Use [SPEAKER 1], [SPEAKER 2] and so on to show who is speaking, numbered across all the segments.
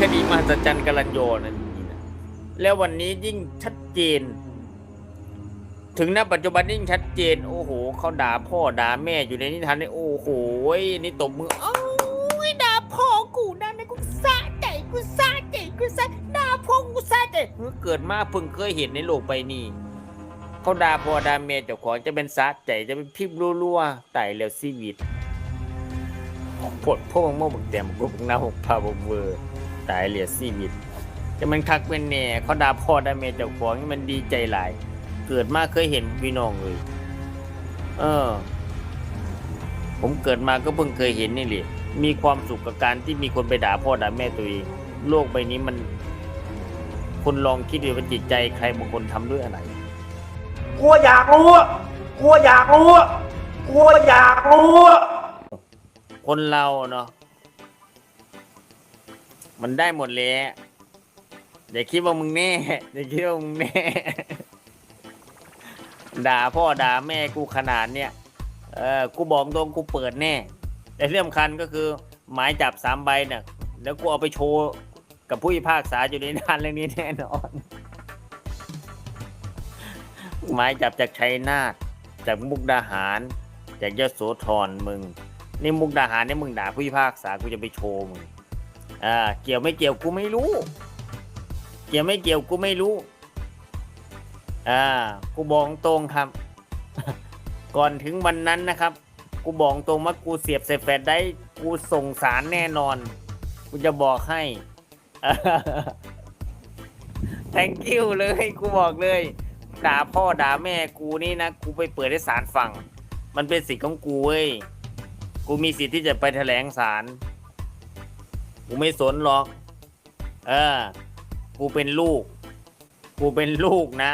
[SPEAKER 1] คดีมหัศจรรย์กาลันโยนั่นนี่นะแล้ววันนี้ยิ่งชัดเจน ถึงณปัจจุบันยิ่งชัดเจน โอ้โหเขาด่าพ่อด่าแม่อยู่ในนิทานนี่โอ้โหนี่ตบมือ
[SPEAKER 2] โอ้ยด่าพ่อกูนะนะกูสะใจกูสะใจกูสะด่าพ่อกูสะใจ
[SPEAKER 1] เมื่อเกิดมาเพิ่งเคยเห็นในโลกใบนี้เขาด่าพ่อด่าแม่เจ้าของจะเป็นสาใจจะเป็นพิมพ์รัวๆตายแล้วชีวิตปวดพวกโม่บักแต้มกูบักน้าหกพาบเวอร์ ตายเหลียชีวิตจะมันคักเป็นแน่เขาด่าพ่อด่าแม่เจ้าของนี่มันดีใจหลาย เกิดมาเคยเห็นพี่น้องเลยเออ ผมเกิดมาก็เพิ่งเคยเห็นนี่แหละมีความสุขกับการที่มีคนไปด่าพ่อด่าแม่ตัวเองโลกใบนี้มันคุณลองคิดดูว่าจิตใจใครบางคนทำด้วยอะไร
[SPEAKER 3] กลัวอยากรู้อะกลัวอยากรู้อะกลัวอยากรู้อะ
[SPEAKER 1] คนเราเนาะ มันได้หมดเลยอย่าคิดว่ามึงแน่อย่าคิดว่ามึงแน่ ด่าพ่อด่าแม่กูขนาดเนี้ย เออ กูบอกตรงกูเปิดแน่ แต่เรื่องสำคัญก็คือหมายจับสามใบเนี่ยแล้วกูเอาไปโชว์กับผู้พิพากษาอยู่ในนานเรื่องนี้แน่นอน หมายจับจากชัยนาทจากมุกดาหาร จากยโสธรมึง นี่มุกดาหารนี่มึงด่าผู้พิพากษากูจะไปโชว์มึง อ่าเกี่ยวไม่เกี่ยวกูไม่รู้ เกี่ยวไม่เกี่ยวกูไม่รู้ อ่า กูบอกตรงครับ ก่อนถึงวันนั้นนะครับ กูบอกตรงว่ากูเสียบใส่แฟลชได้กูส่งสารแน่นอน กูจะบอกให้ thank you เลยกูบอกเลย ด่าพ่อด่าแม่กูนี่นะ กูไปเปิดให้ศาลฟัง มันเป็นสิทธิ์ของกูเว้ย กูมีสิทธิ์ที่จะไปแถลงศาล กูไม่สนหรอก เออ กูเป็นลูก กูเป็นลูกนะ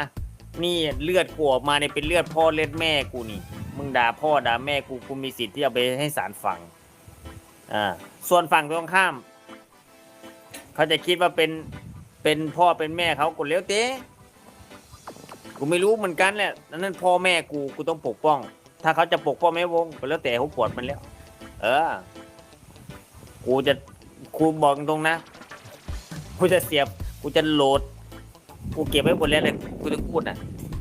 [SPEAKER 1] นี่เลือดกูออกมาเนี่ยเป็นเลือดพ่อเลือดแม่กูนี่ มึงด่าพ่อด่าแม่กูกูมีสิทธิ์ที่จะไปให้ศาลฟัง อ่า ส่วนฝั่งตรงข้าม เขาจะคิดว่าเป็นเป็นพ่อเป็นแม่เขากูเลี้ยวเต้กูไม่รู้เหมือนกันแหละนั่นพ่อแม่กูกูต้องปกป้อง ถ้าเขาจะปกป้องแม่วงก็แล้วแต่เขาปวดมันแล้ว เออ กูจะ กูบอกตรงนะ กูจะเสียบ กูจะโหลด กูเก็บไว้หมดแล้วเลยกูจะพูดนะ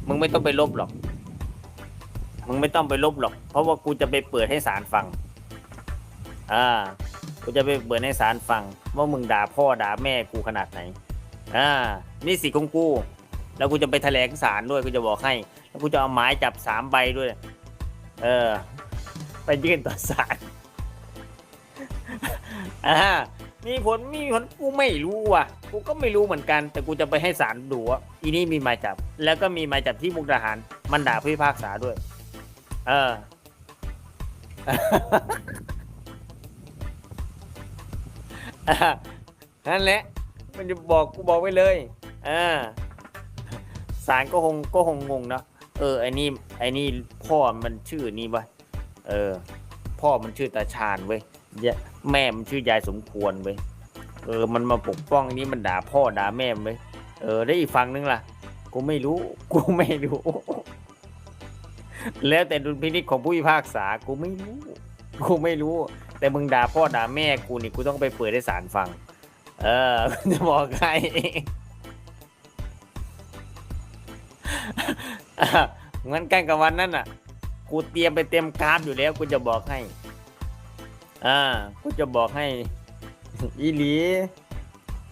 [SPEAKER 1] มึงไม่ต้องไปลบหรอก มึงไม่ต้องไปลบหรอก เพราะว่ากูจะไปเปิดให้ศาลฟัง อ่า กูจะไปเปิดให้ศาลฟัง ว่ามึงด่าพ่อด่าแม่กูขนาดไหน อ่า นี่สิทธิ์ของกู แล้วกูจะไปแถลงศาลด้วย กูจะบอกให้ แล้วกูจะเอาหมายจับสามใบด้วย เออ ไปยื่นต่อศาลอ่า มีผลมีผลกูไม่รู้ว่ะ กูก็ไม่รู้เหมือนกัน แต่กูจะไปให้ศาลดูว่าอีนี่มีหมายจับ แล้วก็มีหมายจับที่มุกดาหาร มันด่าผู้พิพากษาด้วย เอออะนั่นแหละ มันจะบอกกูบอกไว้เลยอ่าศาลก็คงก็คงงงเนาะ เออไอ้นี่ไอ้นี่พ่อมันชื่อนี่วะ เออ พ่อมันชื่อตาชาญเว้ย แม่มันชื่อยายสมควรเว้ยเออมันมาปกป้องนี่มันด่าพ่อด่าแม่มเว้ยเออได้อีกฝั่งนึงล่ะ กูไม่รู้ กูไม่รู้ แล้วแต่ดุลพินิจของผู้พิพากษากูไม่รู้กูไม่รู้ แต่มึงด่าพ่อด่าแม่กูนี่กูต้องไปเปิดให้ศาลฟัง เออจะบอกใครเหมือนกันกับวันนั้นอะ กูเตรียมไปเต็มกราฟอยู่แล้วกูจะบอกให้ อ่ากูจะบอกให้อีหลี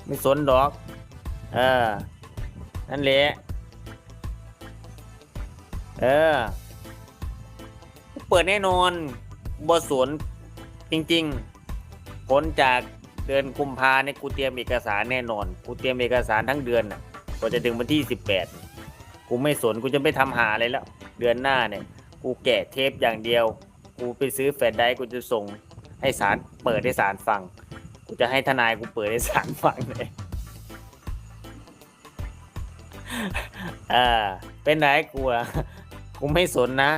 [SPEAKER 1] ไม่สนดอก เออ นั่นแหละ เออ เปิดแน่นอนบสวนจริงๆ ผลจากเดือนกุมภาเนี่ยกูเตรียมเอกสารแน่นอน กูเตรียมเอกสารทั้งเดือนน่ะกว่าจะถึงวันที่สิบแปดกูไม่สนกูจะไม่ทำหาอะไรแล้ว เดือนหน้าเนี่ย กูแกะเทปอย่างเดียว กูไปซื้อแฟลชไดร์กูจะส่ง ให้ศาลเปิดให้ศาลฟัง กูจะให้ทนายกูเปิดให้ศาลฟังเลยเอ่าเป็นไหนกูอะกูไม่สนนะ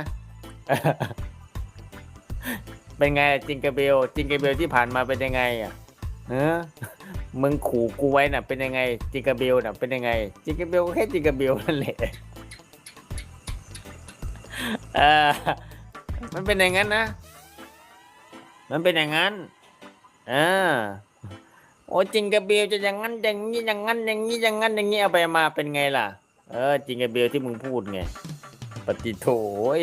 [SPEAKER 1] เป็นไงจิงเกเบล จิงเกเบลที่ผ่านมาเป็นยังไงอะเออมึงขู่กูไว้น่ะ เป็นยังไง จิงเกเบลน่ะ เป็นยังไง จิงเกเบลก็แค่จิงเกเบลนั่นแหละเออมันเป็นอย่างนั้นนะ มันเป็นอย่างนั้นอ่าโอ้จิงกระเบลจะอย่างนั้นอย่างนี้อย่างนั้นอย่างนี้อย่างนั้นอย่างนี้เอาไปมาเป็นไงล่ะ เออจิงกระเบลที่มึงพูดไงปฏิโถย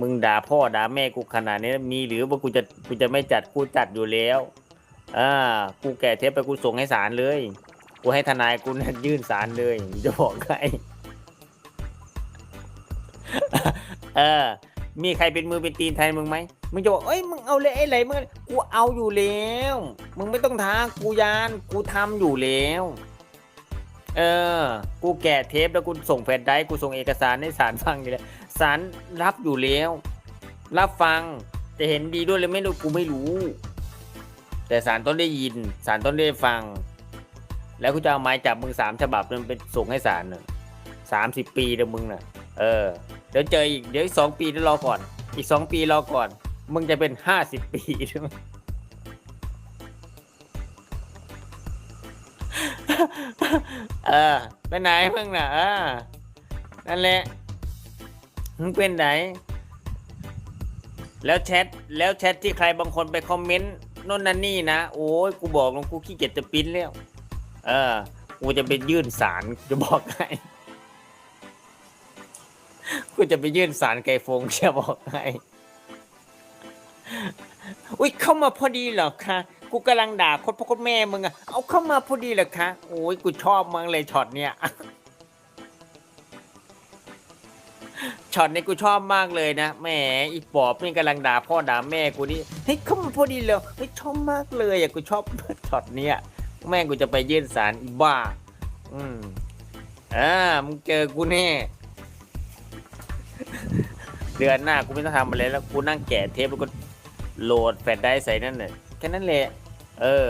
[SPEAKER 1] มึงด่าพ่อด่าแม่กูขนาดนี้มีหรือว่ากูจะกูจะไม่จัดกูจัดอยู่แล้วอ่ากูแก่เทปไปกูส่งให้ศาลเลย กูให้ทนายกูนี่ยยื่นศาลเลยจะบอกใครเออ มีใครเป็นมือเป็นตีนแทนมึงไหม มึงจะบอกเอ้ยมึงเอาเลยไอ้ไรมึงกูเอาอยู่แล้ว มึงไม่ต้องท้ากูยานกูทำอยู่แล้ว เออ กูแกะเทปแล้วกูส่งแฟลชไดรฟ์กูส่งเอกสารให้ศาลฟังอยู่แล้วศาลรับอยู่แล้ว รับฟังจะเห็นดีด้วยหรือไม่รู้กูไม่รู้ แต่ศาลต้องได้ยินศาลต้องได้ฟัง แล้วกูจะเอาไม้จับมึงสามฉบับนั้นไปส่งให้ศาลน่ะสามสิบปีเดี๋ยวมึงน่ะ เออ เดี๋ยวเจออีกเดี๋ยวอีกสองปีเดี๋ยวรอก่อน อีกสองปีรอก่อน มึงจะเป็นห้าสิบปีใช่ไหมเออไปไหนมึงน่ะเออนั่นแหละมึงเป็นไหน แล้วแชทแล้วแชทที่ใครบางคนไปคอมเมนต์น่นนั่นนี่นะ โอ้ยกูบอกลงกูขี้เกียจจะปริ้นแล้ว เออ กูจะไปยื่นศาลจะบอกให้กูจะไปยื่นสารไก่ฟงจะบอกให้ อุ้ยเข้ามาพอดีเหรอคะกูกำลังด่าโคตรพ่อโคตรแม่มึงอะเอาเข้ามาพอดีเหรอคะโอ้ยกูชอบมึงเลยช็อตเนี้ยช็อตนี้กูชอบมากเลยนะแหมอีปอบนี่กำลังด่าพ่อด่าแม่กูนี่เฮ้ยเข้ามาพอดีเลยเฮ้ยชอบมากเลยอะกูชอบช็อตเนี้ยแม่กูจะไปยื่นสารอีบ้า อืมอ่ามึงเจอกูแน่เดือนหน้ากูไม่ต้องทำอะไรแล้วกูนั่งแกะเทปแล้วก็ โหลดแฟลชไดร์ใส่นั่นเลยแค่นั้นแหละ เออ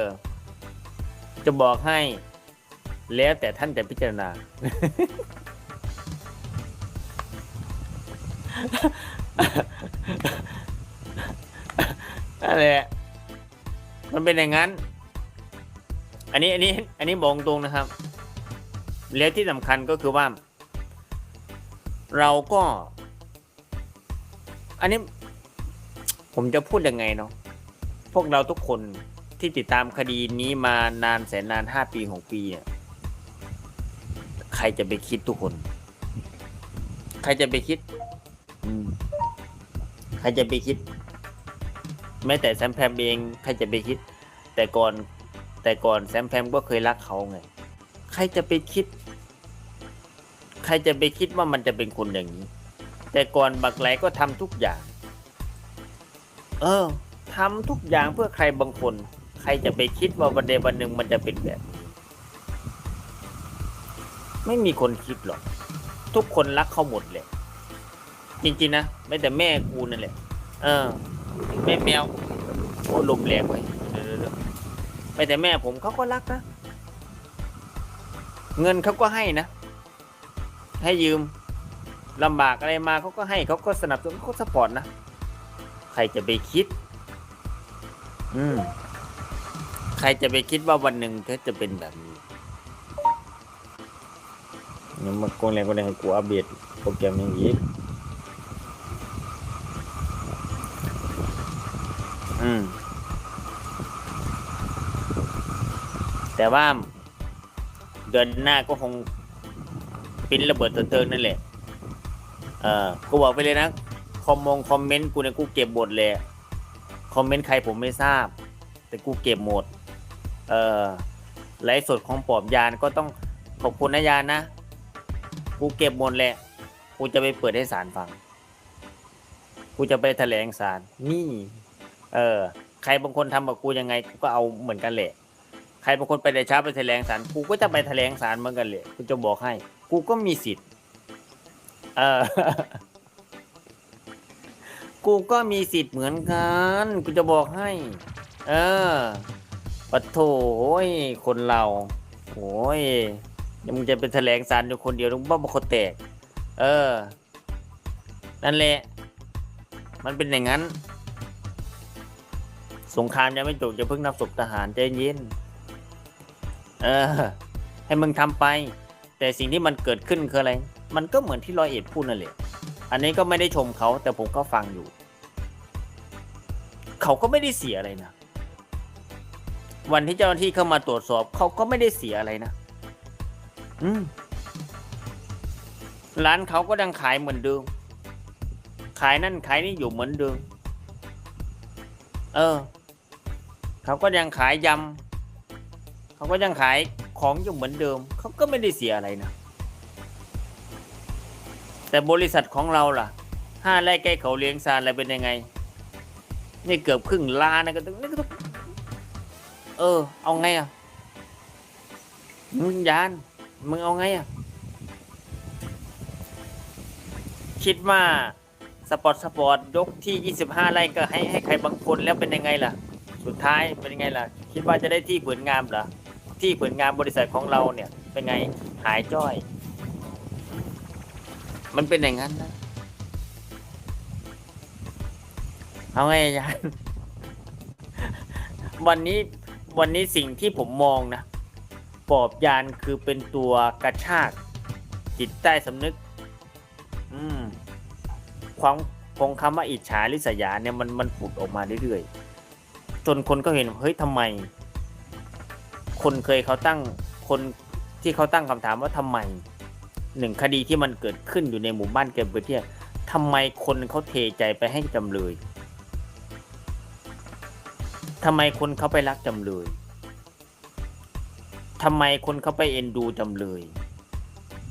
[SPEAKER 1] จะบอกให้ แล้วแต่ท่านจะพิจารณานั่นแหละมันเป็นอย่างนั้น อันนี้อันนี้อันนี้บอกตรงนะครับ แล้วที่สำคัญก็คือว่า เราก็ อันนี้ ผมจะพูดยังไงเนาะพวกเราทุกคนที่ติดตามคดีนี้มานานแสนนานห้าปีหกปีอะใครจะไปคิดทุกคน ใครจะไปคิดอืมใครจะไปคิด แม้แต่แซมแพมเองใครจะไปคิด แต่ก่อน แต่ก่อนแซมแพมก็เคยรักเขาไง ใครจะไปคิด ใครจะไปคิดว่ามันจะเป็นคนอย่างนี้ แต่ก่อนบักไหลก็ทำทุกอย่าง เออทำทุกอย่างเพื่อใครบางคน ใครจะไปคิดว่าวันใดวันหนึ่งมันจะเป็นแบบนี้ไม่มีคนคิดหรอก ทุกคนรักเขาหมดเลยจริงๆนะไม่แต่แม่กูนั่นแหละ เออ แม่แมวโอ้ลมแรงไปไม่แต่แม่ผมเขาก็รักนะเงินเขาก็ให้นะ ให้ยืมลำบากอะไรมาเขาก็ให้เขาก็สนับสนุนเขาสปอร์ตนะ ใครจะไปคิด อืม ใครจะไปคิดว่าวันหนึ่งเธอจะเป็นแบบนี้ยังมาโกงแรงก็ได้ให้กูอัปเดตโปรแกรมอย่างนี้อืม แต่ว่าเดือนหน้าก็คงปริ้นระเบิดเติงนั่นแหละ เออกูบอกไปเลยนะ คอมมงคอมเมนต์กูเนี่ยกูเก็บหมดเลยคอมเมนต์ใครผมไม่ทราบ แต่กูเก็บหมด เออไลฟ์สดของปอบยานก็ต้องขอบคุณนะยานนะ กูเก็บหมดแหละ กูจะไปเปิดให้ศาลฟัง กูจะไปแถลงศาลนี่ เออ ใครบางคนทำกับกูยังไงกูก็เอาเหมือนกันแหละ ใครบางคนไปแต่เช้าไปแถลงศาลกูก็จะไปแถลงศาลเหมือนกันเลยกูจะบอกให้ กูก็มีสิทธิ์ เออ กูก็มีสิทธิ์เหมือนกัน กูจะบอกให้ เออปะโถยคนเราโอ้ยยังมึงจะเป็นแถลงสารอยู่คนเดียวมึงบ้าบอคนแตก เออ นั่นแหละ มันเป็นอย่างนั้น สงครามยังไม่จบจะเพิ่งนับศพทหารใจเย็น เออ ให้มึงทำไป แต่สิ่งที่มันเกิดขึ้นคืออะไร มันก็เหมือนที่ร้อยเอ็ดพูดนั่นแหละ อันนี้ก็ไม่ได้ชมเขาแต่ผมก็ฟังอยู่ เขาก็ไม่ได้เสียอะไรนะ วันที่เจ้าหน้าที่เข้ามาตรวจสอบเขาก็ไม่ได้เสียอะไรนะ อืม ร้านเขาก็ยังขายเหมือนเดิม ขายนั่นขายนี่อยู่เหมือนเดิม เออ เขาก็ยังขายยำ เขาก็ยังขายของอยู่เหมือนเดิม เขาก็ไม่ได้เสียอะไรนะ แต่บริษัทของเราล่ะห้าไร่ใกล้เขาเลี้ยงซานอะไรเป็นยังไง นี่เกือบครึ่งล้านนะก็ต้องเออ เอาไงอะ มึงยาน มึงเอาไงอะ คิดว่าสปอร์ตสปอร์ตยกที่ 25 ไร่ก็ให้ให้ใครบางคนแล้วเป็นยังไงล่ะ สุดท้ายเป็นยังไงล่ะ คิดว่าจะได้ที่ผืนงามเหรอ ที่ผืนงามบริษัทของเราเนี่ย เป็นไง หายจ้อย มันเป็นอย่างนั้นนะเอาไงอาจารย์วันนี้วันนี้สิ่งที่ผมมองนะปอบยานคือเป็นตัวกระชากจิตใต้สำนึก อืม ความของคำว่าอิจฉาริษยาเนี่ยมันมันผุดออกมาเรื่อยๆจนคนก็เห็นเฮ้ยทำไม คนเคยเขาตั้งคนที่เขาตั้งคำถามว่าทำไม หนึ่งคดีที่มันเกิดขึ้นอยู่ในหมู่บ้านเกมเบอร์เทียทำไมคนเขาเทใจไปให้จำเลยทำไมคนเขาไปรักจำเลยทำไมคนเขาไปเอ็นดูจำเลย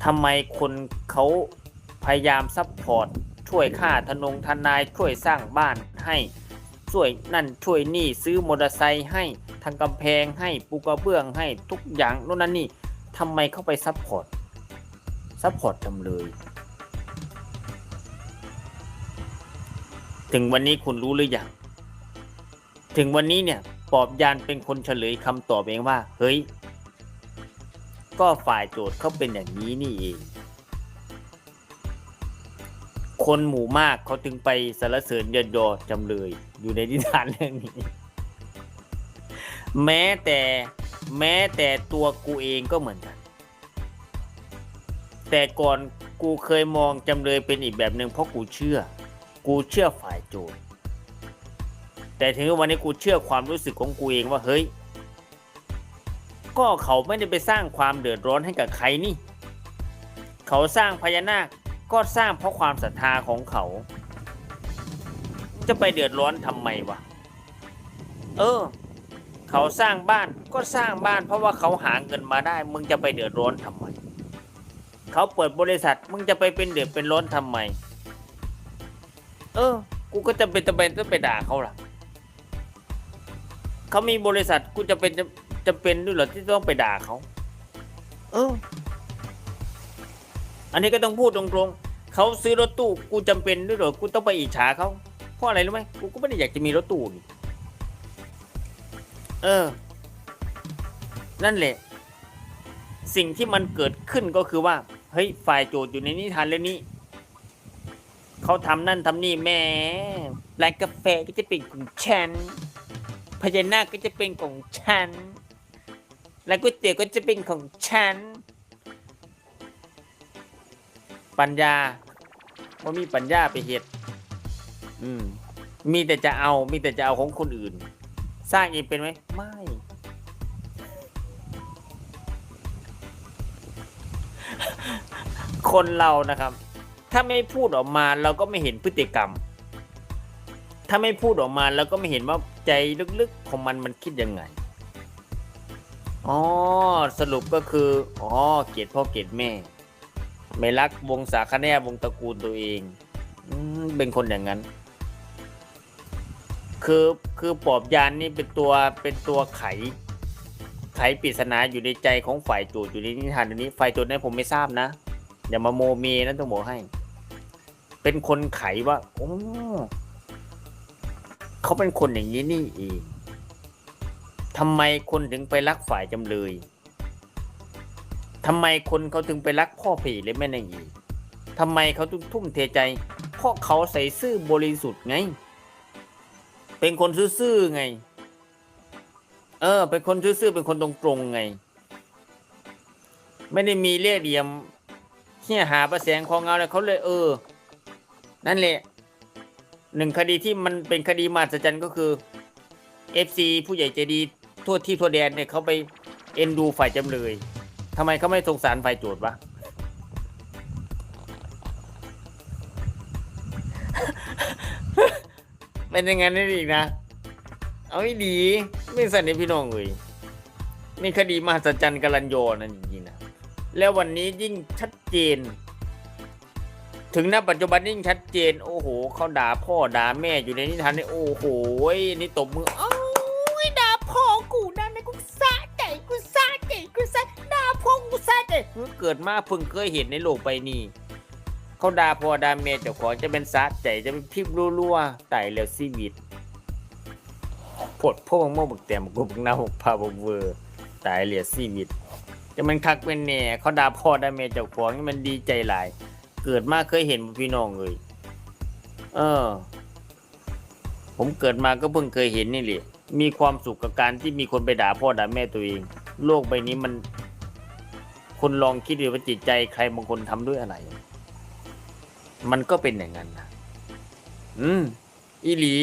[SPEAKER 1] ทำไมคนเขาพยายามซัพพอร์ตช่วยค่าทนงทนายช่วยสร้างบ้านให้ช่วยนั่นช่วยนี่ซื้อมอเตอร์ไซค์ให้ทางกำแพงให้ปูกระเบื้องให้ทุกอย่างโน่นนั่นนี่ทำไมเขาไปซัพพอร์ต ซัพพอร์ตจำเลย ถึงวันนี้คุณรู้หรือยัง ถึงวันนี้เนี่ยปอบยานเป็นคนเฉลยคำตอบเองว่า เฮ้ย ก็ฝ่ายโจทย์เขาเป็นอย่างนี้นี่เอง คนหมู่มากเขาถึงไปสรรเสริญเยินยอจำเลย อยู่ในนิทานเรื่องนี้ แม้แต่แม้แต่ตัวกูเองก็เหมือนกัน แต่ก่อนกูเคยมองจำเลยเป็นอีกแบบหนึ่งเพราะกูเชื่อ กูเชื่อฝ่ายโจทย์แต่ถึงวันนี้กูเชื่อความรู้สึกของกูเองว่าเฮ้ย ก็เขาไม่ได้ไปสร้างความเดือดร้อนให้กับใครนี่ เขาสร้างพญานาคก็สร้างเพราะความศรัทธาของเขา จะไปเดือดร้อนทำไมวะ เออ เขาสร้างบ้านก็สร้างบ้าน เพราะว่าเขาหาเงินมาได้ มึงจะไปเดือดร้อนทำไม เขาเปิดบริษัทมึงจะไปเป็นเดือดเป็นร้อนทำไม เออ กูก็จะเป็นจะเป็นต้องไปด่าเขาล่ะ เขามีบริษัทกูจะเป็นจะจะเป็นด้วยเหรอที่ต้องไปด่าเขา เออ อันนี้ก็ต้องพูดตรงๆเขาซื้อรถตู้กูจำเป็นด้วยเหรอกูต้องไปอิจฉาเขาเพราะอะไรรู้ไหมกูก็ไม่ได้อยากจะมีรถตู้นี่เออ นั่นแหละ สิ่งที่มันเกิดขึ้นก็คือว่า เฮ้ยฝ่ายโจทย์อยู่ในนิทานเรื่องนี้ เขาทำนั่นทำนี่แม่ร้านกาแฟก็จะเป็นของฉันพญานาคก็จะเป็นของฉันและก๋วยเตี๋ยวก็จะเป็นของฉัน ปัญญาว่ามีปัญญาไปเหตุอืม มีแต่จะเอา มีแต่จะเอาของคนอื่น สร้างเองเป็นไหม ไม่ คนเรานะครับ ถ้าไม่พูดออกมาเราก็ไม่เห็นพฤติกรรม ถ้าไม่พูดออกมาเราก็ไม่เห็นว่าใจลึกๆของมันมันคิดยังไงอ๋อสรุปก็คืออ๋อเกลียดพ่อเกลียดแม่ ไม่รักวงศาคณะวงตระกูลตัวเองอเป็นคนอย่างนั้น คือคือปอบยานนี่เป็นตัวเป็นตัวไข ไขปริศนาอยู่ในใจของฝ่ายโจทย์อยู่ในนิทานเรื่องนี้ฝ่ายโจทย์นั้นผมไม่ทราบนะ อย่ามาโมเมนั้นต้องบอกให้ เป็นคนไขว่าโอ้เขาเป็นคนอย่างนี้นี่เองทำไมคนถึงไปรักฝ่ายจำเลยทำไมคนเขาถึงไปรักพ่อผีและแม่นางอีทำไมเขาถึงทุ่มเทใจ เพราะเขาใส่ซื่อบริสุทธิ์ไง เป็นคนซื่อๆไง เออ เป็นคนซื่อๆเป็นคนตรงๆไง ไม่ได้มีเล่ห์เหลี่ยม เฮี้ยหาประแสงของเงาเลยเขาเลยเออ นั่นแหละหนึ่งคดีที่มันเป็นคดีมหัศจรรย์ก็คือ FC ผู้ใหญ่ใจดีทั่วที่ทั่วแดนเนี่ยเขาไปเอ็นดูฝ่ายจำเลยทำไมเขาไม่สงสารฝ่ายโจทย์วะเป็นยังไงนั่อีกนะ เอาให้ดี ไม่สั่นในพี่น้องเลยนี่คดีมหัศจรรย์กาลันโยนั่นจริง แล้ววันนี้ยิ่งชัดเจน ถึงณปัจจุบันยิ่งชัดเจน โอ้โหเขาด่าพ่อด่าแม่อยู่ในนิทานนี่โอ้โหนี่ตบมือ
[SPEAKER 2] โอ้ยด่าพ่อกูได้ไหมกูสะใจกูสะใจกูสะด่าพ่อกูสะใจ
[SPEAKER 1] เพิ่งเกิดมาเพิ่งเคยเห็นในโลกใบนี้เขาด่าพ่อด่าแม่เจ้าของจะเป็นซาใจจะเป็นพิบรัวๆไต่แล้วชีวิตปวดพ่อมังม่วงบักแต้มกูบักหน้าหกพาบกเวอร์ตายเหลียชีวิต จะมันคักเป็นแน่เขาด่าพ่อด่าแม่เจ้าของนี่มันดีใจหลาย เกิดมาเคยเห็นบ่พี่น้องเลยเออ ผมเกิดมาก็เพิ่งเคยเห็นนี่แหละมีความสุขกับการที่มีคนไปด่าพ่อด่าแม่ตัวเอง โลกใบนี้มันคุณลองคิดดูว่าจิตใจใครบางคนทำด้วยอะไร มันก็เป็นอย่างนั้นนะอืม อีหลี